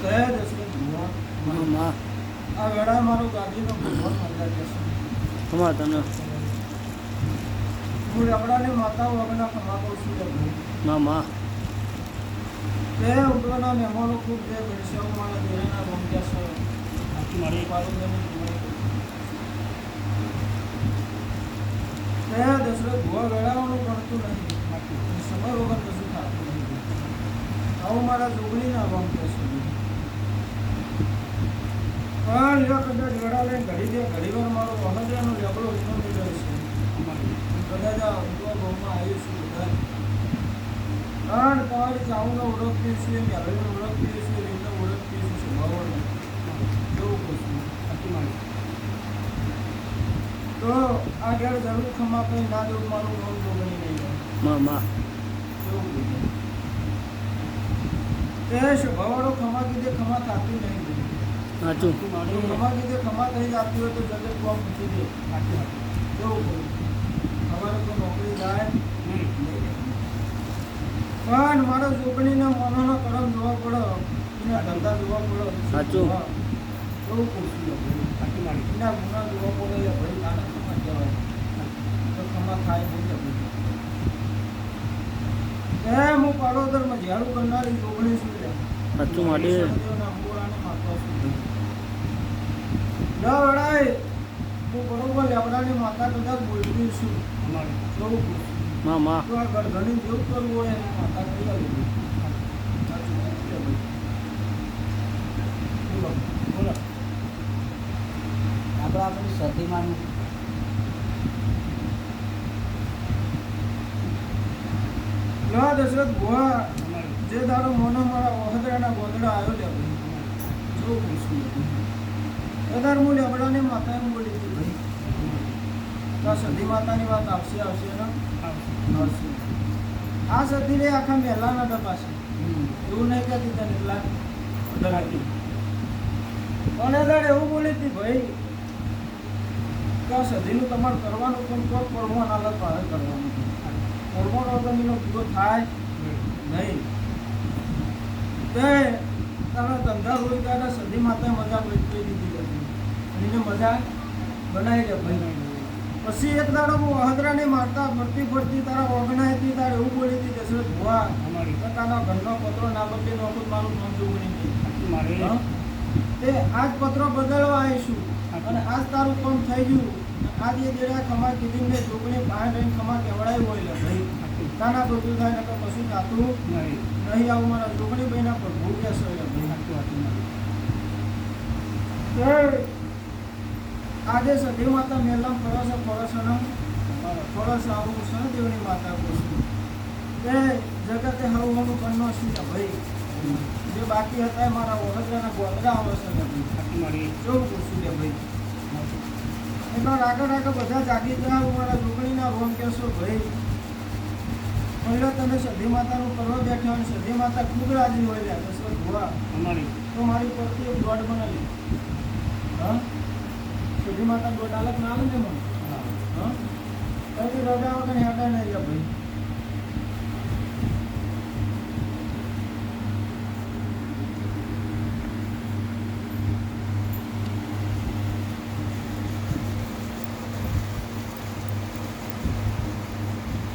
કયા દશરથ ભુવા? મા મા આ વેળા મારો ગાદીનો ભગવાન મંદિર છે હું રબડાની માતા વગરના કમાતો છું લગ્ન. મા મા તે ઉપરના મહેમાનો ખૂબ જે મારા દેરાના રમ્યા છે તે દશરથ ભુવા વેળાઓનું ગણતું નહીં સમય વગર થતું નહીં આવું મારા જોગણીના રમ્યા છે પણ જો કદાચ વેળા લઈને ઘડી દે, ઘડી વાર મારો લેબડો એટલો નીકળે છે. કદાચ આ ઊંઘવા ભાવમાં આવ્યું બધા કારણ તમારી ચાઉનો ઓળખતી છે મેળવીને ઓળખતી છે રીતને ઓળખતી છે સ્વભાવને. એવું કશું તો આ ઘેર જરૂર ખમા કંઈ ના દેવું મારું નહીં એવું કીધું. તે સ્વભાવવાળો ખમા કીધે ખમા થતી નહીં સાચું. ખમા કીધે ખમા થઈ જતી હોય તો જગત કોમ પૂછી દે? એવું અમારે તો નોકરી જાય પણ મારો જોગણીને મનોનો કરમ જોવા પડે. એના ધંધા જોવા પડે. સાચું. હા. એવું પૂછ્યું એના ગુના જોવા ભાઈ તારા ખમા કહેવાય તો ખમા થાય કે ભાઈ. એ હું પાડોદરમાં ઝાડુ કરનારી લે. સાચું માટે હું બરોબર લેવડાની માતા કદાચ બોલતી છું એવું પૂછ્યું. મા જેવું કરવું હોય એની માતા કઈ આવી બોલો આપણે આપણી સતીમાનું ના દશરથ ગોવા જે તારો મોનો મારા વહદરાના ગોદડા આવ્યો લે ભાઈ. જો પૂછ્યું અધાર આપણાને માતા એમ બોલી હતી ભાઈ. તો સતી માતાની વાત આવશે આવશે ને? આવશે. આ રે આખા મહેલાના તપાસે એવું નહીં કહેતી તને એટલા પણ દાડે એવું બોલી હતી ભાઈ આ સદીનું તમારે કરવાનું પણ તો પરમોન હાલત બહાર કરવાનું પરમોન વગરનો પૂરો થાય નહીં. તે તારા ધંધા રોજગારના સધી માતા મજા પડી દીધી હતી અને એને મજા બનાવી દે ભાઈ. પછી એક દાડો હું અહદરાને મારતા ફરતી ફરતી તારા ઓગણાય હતી તારે એવું બોલી હતી દશરથ ભુવા અમારી તારા ઘરનો પત્રો ના બદલી નોકર મારું નામ બની તે આજ પત્રો બદલવા આવીશું. અને આજ તારું કામ થઈ ગયું. આજ એ દેડા ખમા કીધી જોગણી બહાર રહીને ખમા કેવડાય હોય ભાઈ. તાના બધું થાય ને કશું જાતું નહીં. આવું મારા છોકરી ભાઈના પર ભૂગ્યા છે ભાઈ. વાત આજે સધી માતા મેલમ ફરસ ફરસનો ફરસ આવું છે દેવની માતા કોશું તે જગતે હવું હવું કરનો શું છે ભાઈ. જે બાકી હતા એ મારા વડોદરાના ગોદરા આવશે છે ને ભાઈ કેવું પૂછું કે ભાઈ? એટલા આગળ આગળ બધા જાગી ગયા મારા જોગણીના રોમ કહેશો ભાઈ પહેલા તમે સધી માતાનું કરવા બેઠા અને સધી માતા ખૂબ રાજી હોય રહ્યા દશરથ ભુવા. તો મારી પરથી એક દોડ બનાવી હા? સધી માતા દોડ અલગ ના આવે ને મને હા. કઈ રજા વગર હેડા નહીં ભાઈ.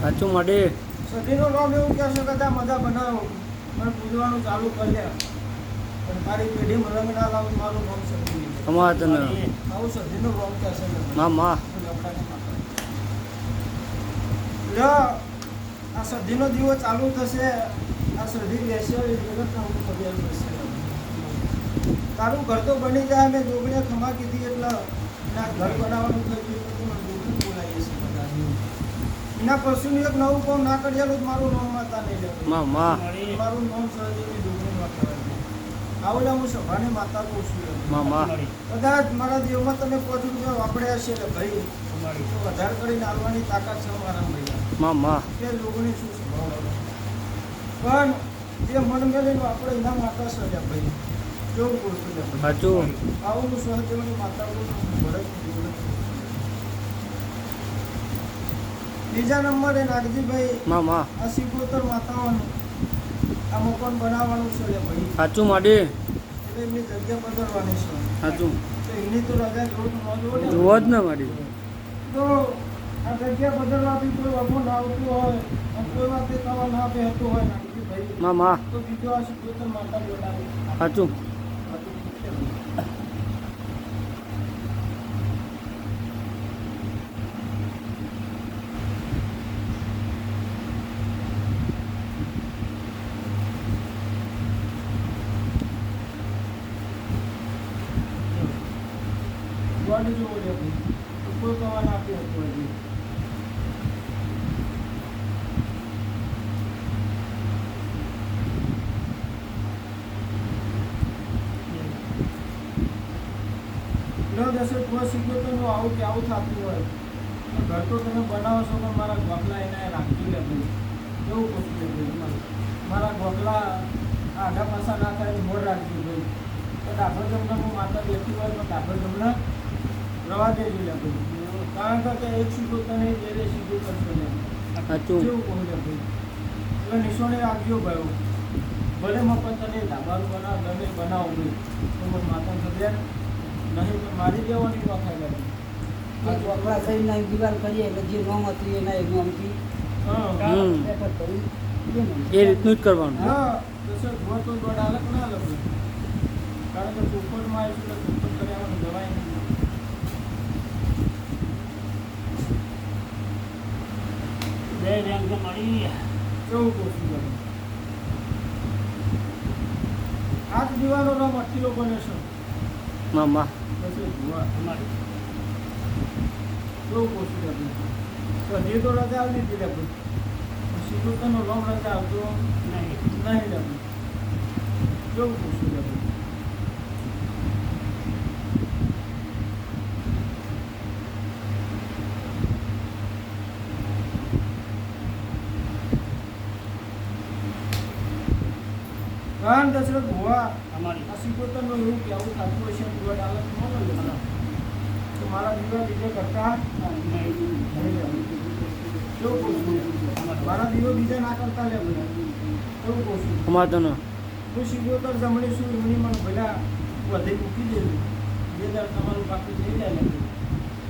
સાચું મળે. સદીનો રોગ એવું કહે છે કે ત્યાં મજા બનાવો. પણ પૂજવાનું ચાલુ કર્યા પણ તારી પેઢી રંગ ના લાવું મારું રોગ સદી તમા તને આવું સદીનો રોગ કહે છે મા મા. લ્યો આ સદીનો દીવો ચાલુ થશે. આ સદી બેસે તારું ઘર તો બની જાય મેં જોગણીએ ખમા કીધી એટલે ના ઘર બનાવવાનું થઈ ગયું એટલે તું જોગણી બોલાવીએ છીએ એના પશુનું એક નવું કામ ના કર્યાલું મારું નામ માતા નહીં લેવું મામા મારું નામ સહદેવી માતા આવો આવડે હું સભાને માતા કહું છું એમ. મામા કદાચ મારા દેવમાં તમે પાંચ જો વાપર્યા છે ભાઈ તો વધારે કરીને આવવાની તાકાત છે મારા ભૈયા મામા કે લોકોની શું સ્વભાવ પણ જે મન મેળવીને આપણે એના માતા સજા ભાઈ. કેવું લે ભાઈ સાચું. આવું હું સહદેવની માતા બોલું ભરત બીજા નંબરે નાગજીભાઈ મામા આ સિકોતર માતાઓનું આ મકાન બનાવવાનું છે લે ભાઈ. સાચું માડી? એટલે એમની જગ્યા બદલવાની છે. સાચું. તો એની તો રજા જોવું ન જોવો ને. જ ને માડી. તો આ જગ્યા બદલવાથી કોઈ વાપો ના આવતું હોય અને કોઈ વાતે તમારે ના બેહતું હોય નાગજીભાઈ. ભાઈ મામા તો બીજો આ સિકોતર માતા બોલાવે સાચું. ગોડ જેવો લે ભાઈ તો કોઈ કવા ના આપી હતું હજી દસે કોઈ સિકોતરનું આવું કે આવું થતું હોય. ઘર તો તમે બનાવો છો પણ મારા ગોખલા એના રાખજો લે ભાઈ. કેવું પૂછવું લે ભાઈ મારા ગોખલા આડા પાછા ના થાય મોર રાખજો ભાઈ. તો ડાભર જમણા હું માતા બેઠી હોય તો ડાભર જમના રવા દેજો ભાઈ કારણ કે એક સીધું તને બે સીધું કરશો સાચું. કેવું કહું ભાઈ એટલે નિશાને રાખજો ભાઈ ભલે મફત તને ધાબાનું બનાવ ગમે બનાવો ભાઈ તો મને માતા નહીં તો મારી દેવાની વાત થાય એક વપરા સહીના દિવાલ કરીએ એટલે જે નોમ હતું એના એ નોમથી એ રીતનું જ કરવાનું. હા દસે ભૂવા તો દોડ અલગ ના લખું. કારણ કે ચોખવટમાં આવીશું એટલે ચોખવટ કર્યામાં દવાઈ નહીં. કેવું કહું છું તમે? આ જ દીવાનો નામ અઠીલો બને છે મામા. પછી ભૂવા કેવું કહું છું તો હજી તો રજા આવી દીધી તનો લોમ રજા આવતો નહીં. નહીં ભાઈ કેવું કહું છું રામ દશરથ ભુવા આ સિકોતરનો એવું કે આવું થતું હોય છે દીવા ડાલત ન મળે મને. તો મારા દીવા બીજા કરતા કેવું કહું? મારા દીવો બીજા ના કરતા લે બધા કેવું કહું છું. અમાર ન. હું સિકોતર જમણી છું એમની મને ભલા વધે મૂકી દેજો. બે દર તમારું બાકી થઈ જાય ને.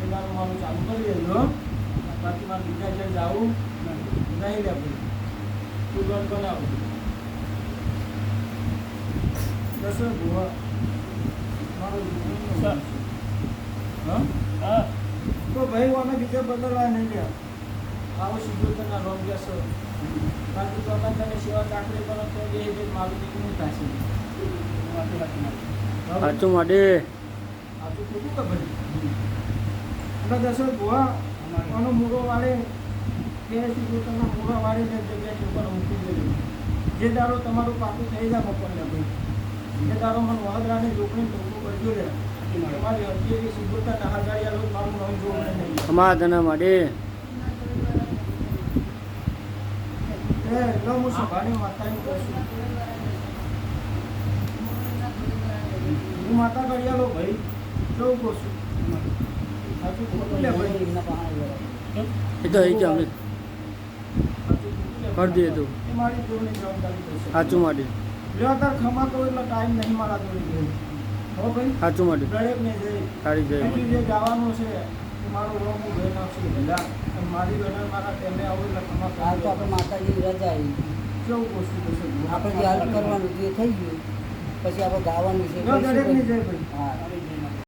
એ મારું ચાલુ કરી દેજો બાકી મારે બીજા જ્યાં જાવું નહીં લે તું બનાવ. મારું જીવનનું સર. હા તો ભાઈ અમે બીજા બદલવા નહીં ગયા આવો સિદ્ધોતરના રોગ ગયા કારણ કે તો તને સેવા ચાકરી પર તો જે જે મારું દીકરું થશે સાચું માટે સાચું ખોટું કે ભાઈ એટલે દશરથ ભુવા આનો મૂળો વાળે બે સિદ્ધોતરના મૂળો વાળે ને જગ્યાએ ઉપર મૂકી દેજો જે દારો તમારું પાકું થઈ જાય બપોરના ભાઈ વડોદરાની કરજો તમારી નહાગાડિયા લોક મારું નામ જોવું નહીં. એ એટલે હું સભાની માતાની કહું હું માતા કરિયાલો ભાઈ કેવું કહું સાચું ખોટું લે ભાઈ. એમના પાસે આવ્યા. એ તો એ જ અમે કરી દઈએ તો. સાચું માડી લ્યો તાર ખમા કહું એટલે ટાઈમ નહીં ભાઈ હો ભાઈ સાચું માડી દરેક ને જઈ તારી જય જે જવાનું છે એ મારું રોગ હું ભાઈ નાખશું બધા મારી બહેન મારા ટેમે આવું એટલે ખમા હાલ તો આપણે માતાજી રજા આવી કેવું થશે આપણે જે હાલ કરવાનું તે થઈ ગયું પછી આપણે ગાવાનું છે દરેકની જય ભાઈ હા